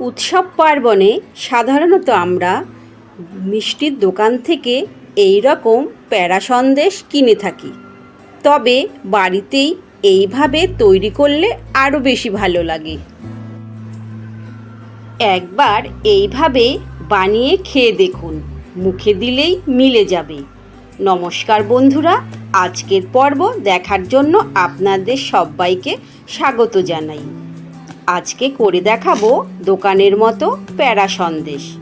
উৎসব পার্বণে সাধারণত আমরা মিষ্টির দোকান থেকে এই রকম প্যারা সন্দেশ কিনে থাকি। তবে বাড়িতেই এইভাবে তৈরি করলে আরও বেশি ভালো লাগে। একবার এইভাবে বানিয়ে খেয়ে দেখুন, মুখে দিলেই মিলে যাবে। নমস্কার বন্ধুরা, আজকের পর্ব দেখার জন্য আপনাদের সবাইকে স্বাগত জানাই। আজকে করে দেখাবো দোকানের মতো প্যারা সন্দেশ।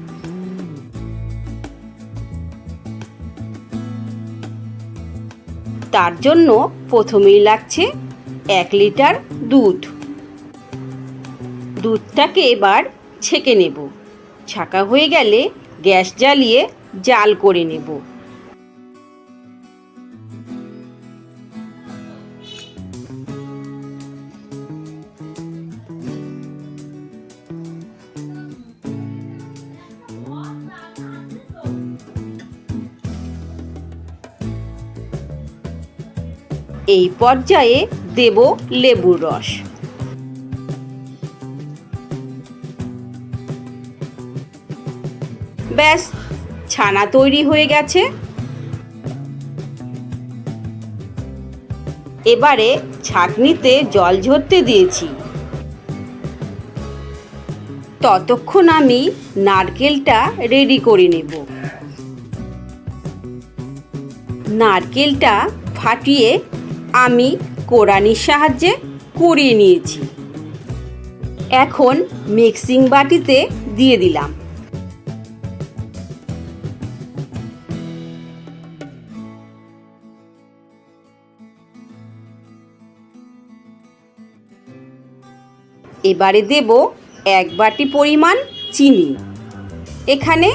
তার জন্য প্রথমেই লাগছে এক লিটার দুধ। দুধটাকে এবার ছেঁকে নেব। ছাকা হয়ে গেলে গ্যাস জ্বালিয়ে জাল করে নেব। এই পর্যায়ে দেব লেবুর রস। ব্যাস, ছানা তৈরি হয়ে গেছে। এবারে ছাঁকনিতে জল ঝরতে দিয়েছি। ততক্ষণ আমি নারকেলটা রেডি করে নেব। নারকেলটা ফাটিয়ে আমি কোরানির সাহায্যে কুড়িয়ে নিয়েছি। এখন মিক্সিং বাটিতে দিয়ে দিলাম। এবারে দেব এক বাটি পরিমাণ চিনি। এখানে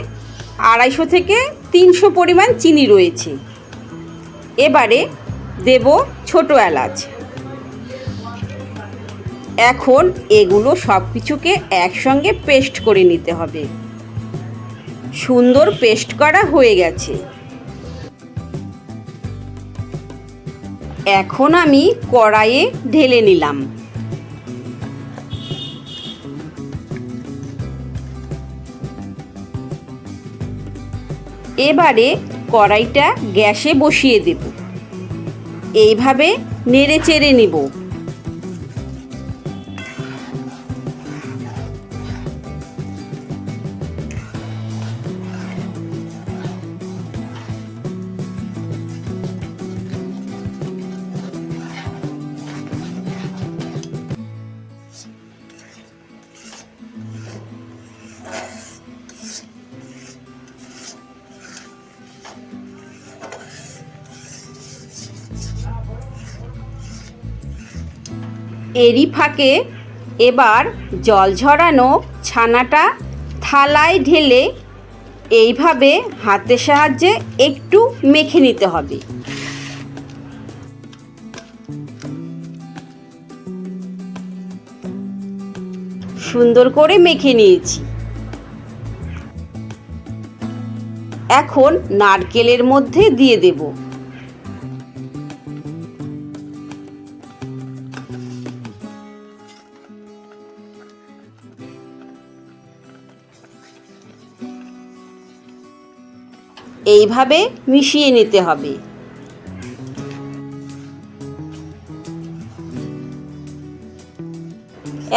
আড়াইশো থেকে তিনশো পরিমাণ চিনি রয়েছে। এবারে দেব ছোটো এলাচ। এখন এগুলো সব কিছুকে একসঙ্গে পেস্ট করে নিতে হবে। সুন্দর পেস্ট করা হয়ে গেছে। এখন আমি কড়াইয়ে ঢেলে নিলাম। এবারে কড়াইটা গ্যাসে বসিয়ে দেব। এইভাবে নেড়ে চেড়ে নিব। এরই ফাঁকে এবার জল ঝরানো ছানাটা থালায় ঢেলে এইভাবে হাতের সাহায্যে একটু মেখে নিতে হবে। সুন্দর করে মেখে নিয়েছি। এখন নারকেলের মধ্যে দিয়ে দেবো। এইভাবে মিশিয়ে নিতে হবে।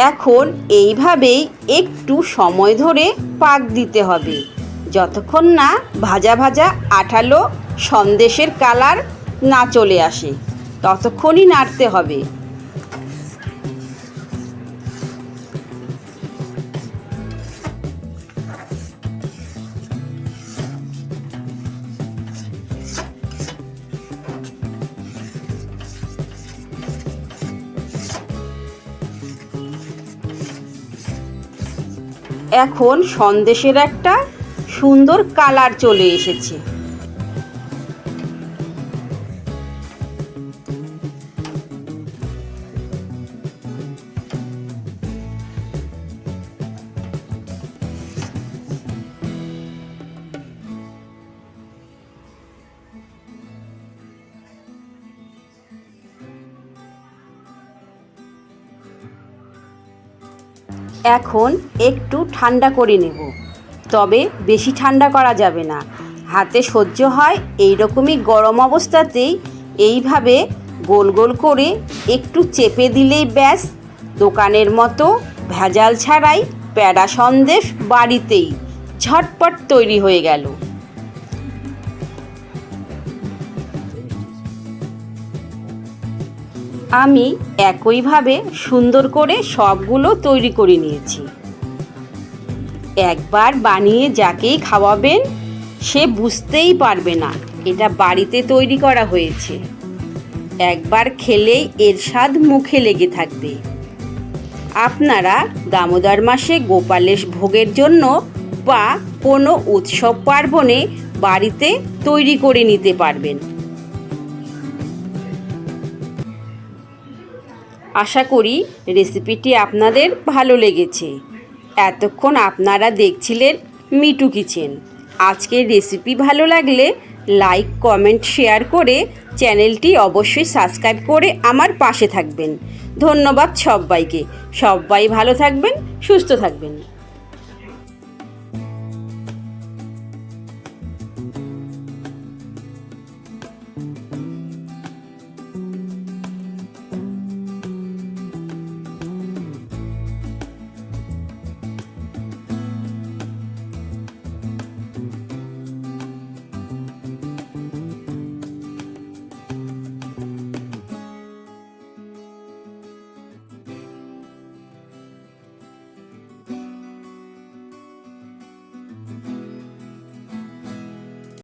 এখন এইভাবেই একটু সময় ধরে পাক দিতে হবে। যতক্ষণ না ভাজা ভাজা আঠালো সন্দেশের কালার না চলে আসে, ততক্ষণই নাড়তে হবে। এখন সন্দেশের একটা সুন্দর কালার চলে এসেছে। এখন একটু ঠান্ডা করে নেব। তবে বেশি ঠান্ডা করা যাবে না। হাতে সহ্য হয় এই রকমই গরম অবস্থাতেই এইভাবে গোল গোল করে একটু চেপে দিলেই ব্যাস। দোকানের মতো ভেজাল ছাড়াই প্যাড়া সন্দেশ বাড়িতেই ঝটপট তৈরি হয়ে গেল। আমি একইভাবে সুন্দর করে সবগুলো তৈরি করে নিয়েছি। একবার বানিয়ে যাকেই খাওয়াবেন, সে বুঝতেই পারবে না এটা বাড়িতে তৈরি করা হয়েছে। একবার খেলেই এর স্বাদ মুখে লেগে থাকবে। আপনারা দামোদর মাসে গোপালেশ ভোগের জন্য বা কোনো উৎসব পার্বণে বাড়িতে তৈরি করে নিতে পারবেন। আশা করি রেসিপিটি আপনাদের ভালো লেগেছে। এতক্ষণ আপনারা দেখছিলেন মিটু কিচেন। আজকের রেসিপি ভালো লাগলে লাইক, কমেন্ট, শেয়ার করে চ্যানেলটি অবশ্যই সাবস্ক্রাইব করে আমার পাশে থাকবেন। ধন্যবাদ সবাইকে। সবাই ভালো থাকবেন, সুস্থ থাকবেন।